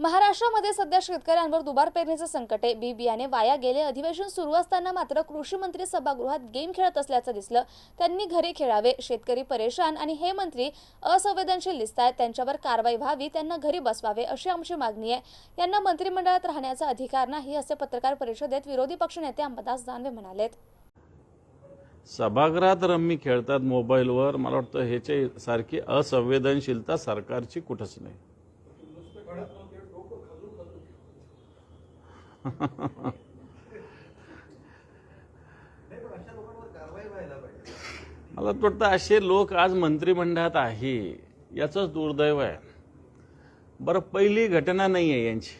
महाराष्ट्रामध्ये सध्या शेतकऱ्यांवर दुबार पेरणीचे संकट आहे. बी बियाणे वाया गेले अधिवेशन सुरू असताना मात्र कृषी मंत्री सभागृहात गेम खेळत असल्याचं दिसलं. त्यांनी घरी खेळावे शेतकरी परेशान आणि हे मंत्री असंवेदनशील दिसत आहेत त्यांच्यावर कारवाई व्हावी त्यांना घरी बसवावे अशी आमची मागणी आहे. यांना मंत्रिमंडळात राहण्याचा अधिकार नाही असे पत्रकार परिषदेत विरोधी पक्षनेते अंबादास दानवे म्हणालेत. सभागृहात रम्मी खेळतात मोबाईलवर. मला वाटतं ह्याच्या सारखी असंवेदनशीलता सरकारची कुठंच नाही. मला वाटतं असे लोक आज मंत्रिमंडळात आहे याचंच दुर्दैव आहे. बरं पहिली घटना नाही आहे यांची.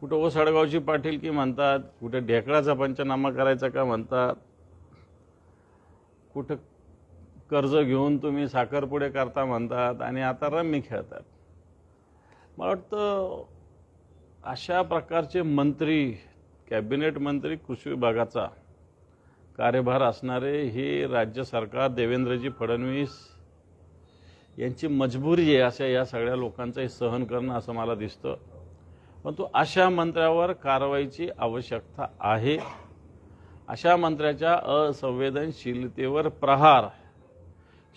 कुठं ओसाडगावची पाटीलकी म्हणतात कुठं ढेकळाचा पंचनामा करायचा का म्हणतात कुठं कर्ज घेऊन तुम्ही साखरपुडे करता म्हणतात आणि आता रम्मी खेळतात. मला वाटतं अशा प्रकारचे मंत्री कॅबिनेट मंत्री कृषी विभागाचा कार्यभार असणारे हे राज्य सरकार देवेंद्रजी फडणवीस यांची मजबुरी आहे अशा या सगळ्या लोकांचं सहन करणं असं मला दिसतं. परंतु अशा मंत्र्यावर कारवाईची आवश्यकता आहे. अशा मंत्र्याच्या असंवेदनशीलतेवर प्रहार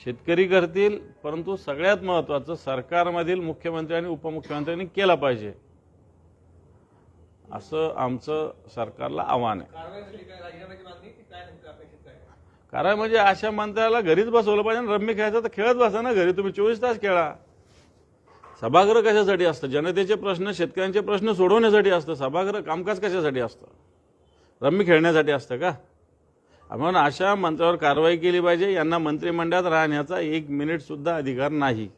शेतकरी करतील परंतु सगळ्यात महत्त्वाचं सरकारमधील मुख्यमंत्री आणि उपमुख्यमंत्र्यांनी केला पाहिजे. असं आमचं सरकारला आव्हान आहे. कारण म्हणजे अशा मंत्र्याला घरीच बसवलं पाहिजे आणि रम्मी खेळायचं तर खेळत बसा ना घरी. तुम्ही चोवीस तास खेळा. सभागृह कशासाठी असतं? जनतेचे प्रश्न शेतकऱ्यांचे प्रश्न सोडवण्यासाठी असतं. सभागृह कामकाज कशासाठी असतं? रम्मी खेळण्यासाठी असतं का? म्हणून अशा मंत्र्यावर कारवाई केली पाहिजे. यांना मंत्रिमंडळात राहण्याचा एक मिनिटसुद्धा अधिकार नाही.